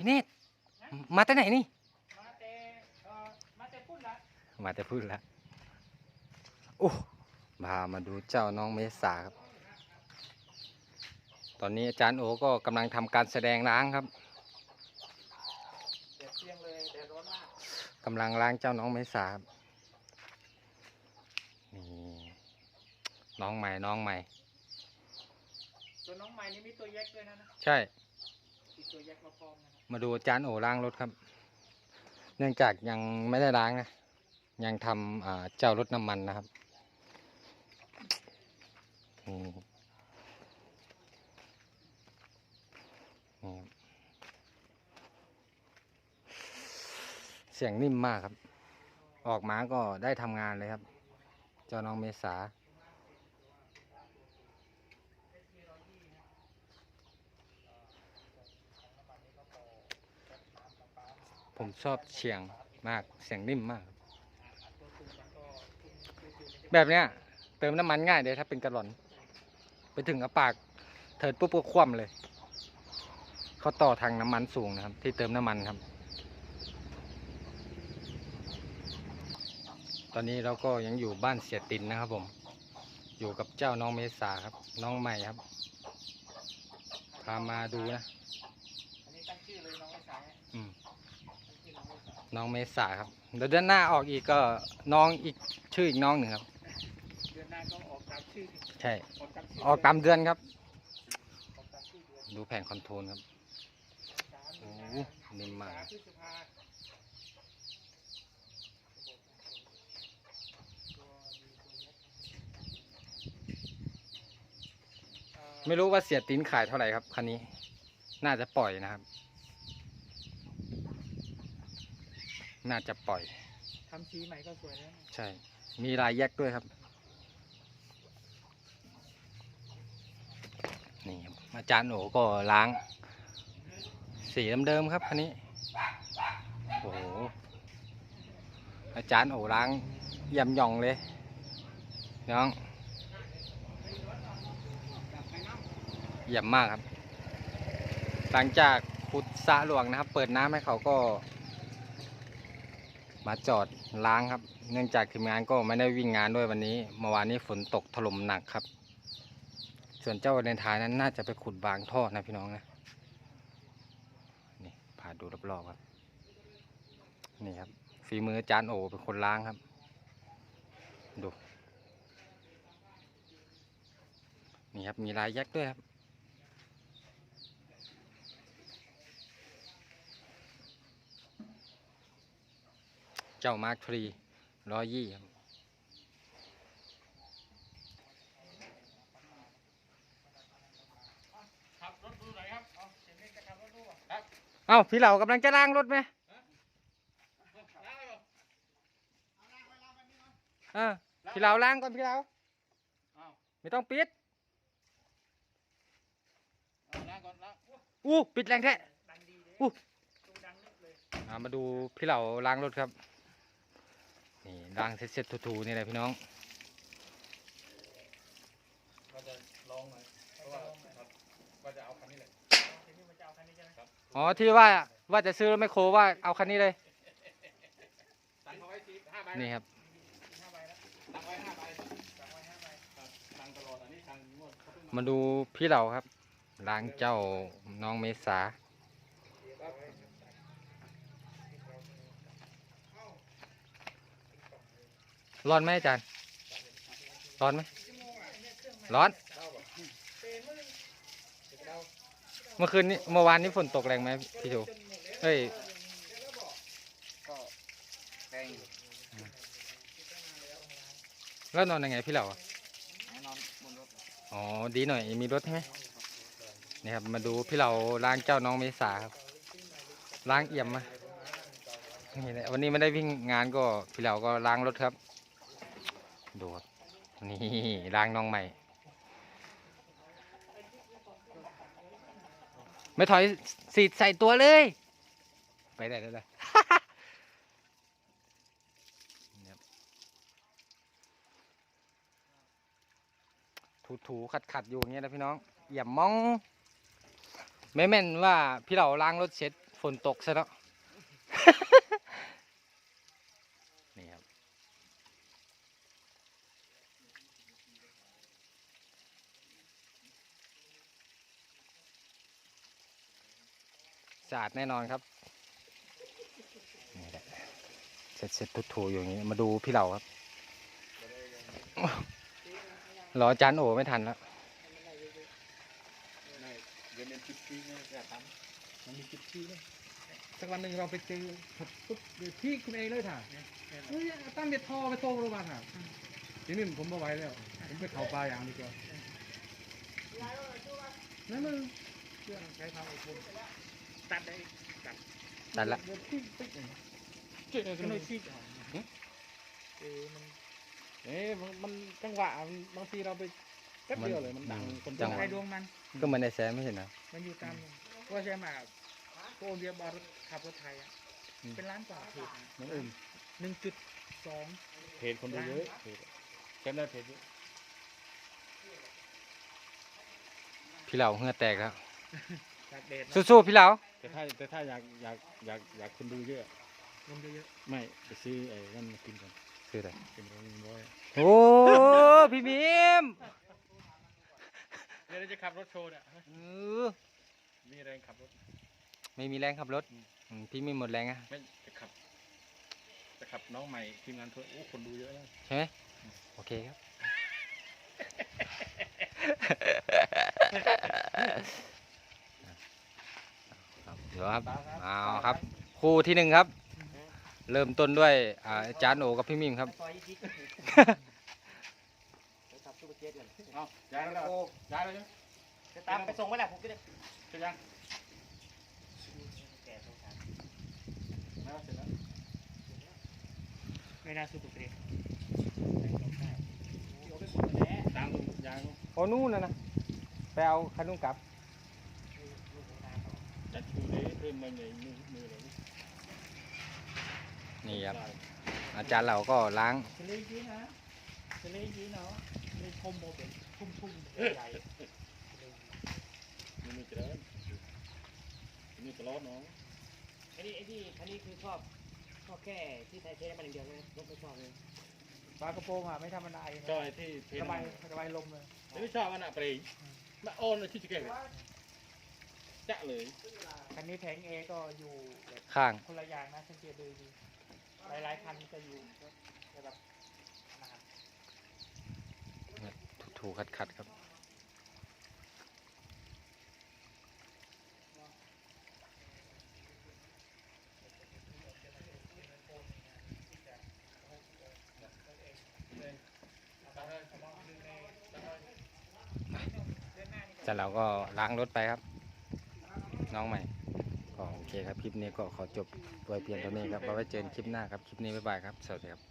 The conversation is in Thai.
พี่เนตรมาแต่ไหนนี่ มาแต่เอ่อมาแต่พุ่นละมาแต่พูดแล้วโอ้พามาดูเจ้าน้องเมษาครับ ตอนนี้อาจารย์โอก็กำลังทำการแสดงล้างครับเด็ดเตียงเลยเด็ดร้อนมากกำลังล้างเจ้าน้องเมษาครับนี่น้องใหม่น้องใหม่ ตัวน้องใหม่นี่มีตัวแยกด้วยนะนะใช่มี ตัวแยกมาพร้อมนะครับมาดูจารย์โอล้างรถครับ เนื่องจากยังไม่ได้ล้างนะ ยังทำอ่าเจ้ารถน้ำมันนะครับนี่นี่ครับเสียงนิ่มมากครับ ออกมาก็ได้ทำงานเลยครับ เจ้าน้องเมษา ผมชอบเสียงมากเสียงนิ่มมาก แบบเนี้ย เติมน้ำมันง่ายเลยถ้าเป็นกระหล่อน ไปถึงเอาปากเถิดปุ๊บก็คว่ำเลยเขาต่อทางน้ำมันสูงนะครับ ที่เติมน้ำมันครับ ตอนนี้เราก็ยังอยู่บ้านเสียตินนะครับ ผม อยู่กับเจ้าน้องเมษาครับ น้องใหม่ครับพามาดูนะ อันนี้ตั้งชื่อเลยน้องไอ้สาย อืม ตั้งชื่อ น้องไอ้สายน้องเมษาครับเดี๋ยวเดือนหน้าออกอีกก็น้องอีกชื่ออีกน้องหนึ่งครับ เดือนหน้าก็ออกตามชื่อใช่ ออกตามชื่ออกตามเดือนครับ ออกตามชื่อเดือนดูแผงคอนโทรลครับสามโอ้มีโหนานิ่มมากสามพฤษภาตัวมีตัวแยกเอ่อไม่รู้ว่าเสียตินขายเท่าไหร่ครับคันนี้ น่าจะปล่อยนะครับ น่าจะปล่อย ทำสีใหม่ก็สวยแล้วนะใช่ มีลายแยกด้วยครับ นี่ครับอาจารย์โอก็ล้าง สีเดิมๆครับคันนี้ โอ้โห อาจารย์โอล้างเยี่ยำหย่องเลย น้องเยี่ยมมากครับ หลังจากขุดสระหลวงนะครับ เปิดน้ำให้เขาก็ มาจอดล้างครับ เนื่องจากทีมงานก็ไม่ได้วิ่งงานด้วยวันนี้ เมื่อวานนี้ฝนตกถล่มหนักครับ ส่วนเจ้าเลนทายนั้นน่าจะไปขุดบางท่อนะพี่น้องนะนี่พาดูรอบๆครับ นี่ครับฝีมืออาจานโอเป็นคนล้างครับ ดู นี่ครับมีลายแยกด้วยครับ เจ้ามาร์คทรีร้อยยี่ครับขับรถดูหน่อยครับเอาเสียงเล่นจะขับรถดูอะครับเอ้าพี่เหล่ากำลังจะล้างรถไหมล้างเลยเหรอเออพี่เหล่าล้างก่อนพี่เหล่าอ้าวไม่ต้องปิดเอาล้างก่อนล้างอู้ปิดแรงแท้ดังดีเลยอู้ตูดังนึกเลยอ่ามาดูพี่เหล่าล้างรถครับ นี่ล้างเสร็จๆทูๆนี่แหละพี่น้องว่าจะลองหน่อยเพราะว่าครับว่าจะเอาคันนี้เลยทีนี้มันจะเอาคันนี้ใช่ไหมครับอ๋อที่ว่าว่าจะซื้อรถไมคโครว่าเอาคันนี้เลยตังค์เอาไว้ทีห้าใบนี่ครับห้าใบแล้วตังค์ไว้ห้าใบสั่งไว้ห้าใบครับตังค์ตลอดอันนี้ตังค์งวดเขาเพิ่งมาดูพี่เหล่าครับล้างเจ้าน้องเมษา ร้อนไหมอาจารย์ ร้อนไหมร้อน เมื่อคืนนี้เมื่อวานนี้ฝนตกแรงไหมพี่ชูเฮ้ยก็แพงอยู่แล้วนอนยังไงพี่เหล่าอะแน่นอนบนรถอ๋อ ดีหน่อย มีรถใช่ไหมนี่ครับ มาดูพี่เหล่าล้างเจ้าน้องเมษาครับ ล้างเอี่ยมมานี่แหละวันนี้ไม่ได้วิ่งงานก็พี่เหล่าก็ล้างรถครับ ดูครับนี่ล้างน้องใหม่ ไม่ถอยสีดใส่ตัวเลย ไปได้ได้เลยนี่ครับถูๆขัดๆอยู่อย่างเงี้ยนะพี่น้อง อย่ามอง ไม่แม่นว่าพี่เหล่าล้างรถเสร็จฝนตกซะแล้ว นี่ครับ สะอาดแน่นอนครับนี่แหละเสร็จเสร็จทุถูอยู่อย่างนี้มาดูพี่เหล่าครับรออาจานโอไม่ทันแล้วเดี๋ยวเป็นจุดที่ไม่จะทำมันมีจุดที่เลยสักวันหนึ่งเราไปเจอครับปุ๊บเดี๋ยวพี่คุณเองเลยถ่ะเฮ้ยตั้งเบ็ดทอไปโตโรงพยาบาลถ่ะทีนี้ผมไม่ไหวแล้ว ผมไปเขาปลาอย่างดีกว่านั่นมึงเรื่องใช้ทางไอ้คน ตัดได้ตัดตัดละเดี๋ยวพี่ติ๊กเองเจ๊ก็ก็เลเลยยซีดเออมันเอ๊ะมันมันจังหวะมันบางทีเราไปแป๊บเดียวเลยมันดังคนจังหวะใครดวงมันก็เหมือนในแซมไม่เห็นเหรอมันอยู่ตามว่าใช่มาโคเบียบอลขับรถไทยอะเป็นล้านกว่าเพจน้องอุ่นหนึ่งจุดสองเพจคนดูเยอะเพจแค่ได้เพจเยอะพี่เหล่าเหงื่อแตกแล้ว จากเดชสู้ๆพี่เหล่าแต่ถ้าแต่ถ้าอยากอยากอยากอยากคนดูเยอะลงเยอะไม่ไปซื้อไอ้นั่นมากินก่อนคืออะไรเป็นร้อยร้อยโอ้พี่มิมเดี๋ยวเราจะขับรถโชว์เนี่ยเออมีแรงขับรถไม่มีแรงขับรถอืมพี่มิมหมดแรงอะไม่จะขับ จะขับน้องใหม่ทีมงานเพื่อนโอ้คนดูเยอะแล้วใช่ไหมโอเคครับครับเวครับเอาครับ คู่ที่หนึ่งครับ เริ่มต้นด้วยอาอาจารย์โอกับพี่มิมครับซอยยี่สิบขับตู้เอาย้ายแล้วย้ายแล้วยังจะตามไปส่งไว้แหละผมก็ได้เสร็จยังแก่สงสารแล้วเสร็จแล้วไม่น่าสู้ตุกเรตามดูย้ายลงโอ้นู่นนะนะ ไปเอาคันนุ่งกลับ เพิ่มมาในมือมือเลยนี่ครับ อาจารย์เราก็ล้าง ทะเลจีนะทะเลจีเนาะเลยคมโมเป็นทุ่มทุ่มใหญ่มือมือจะเดินมือจะร้อนน้องไอ้นี่ไอ้ที่อันนี้คือชอบชอบแค่ที่ไทยเทมันอย่างเดียวนะรถไม่ชอบเลยปลากระโปรงอะไม่ธรรมดาเองชอบไอ้ที่เทระบายระบายลมเลยไม่ชอบมันอะเปรย์มาโอนที่จะเก่ง จะเลยคันนี้แผงเอก็อยู่แบบข้าง คนละอย่างนะสังเกตดูดีหลายๆคันจะอยู่ระดับนานถูกๆขัดๆครับจากเราก็ล้างรถไปครับ น้องใหม่ก็โอเคครับคลิปนี้ก็ขอจบไว้เพียงเท่านี้ครับเอาไว้เจอกันคลิปหน้าครับคลิปนี้บ๊ายบายครับสวัสดีครับ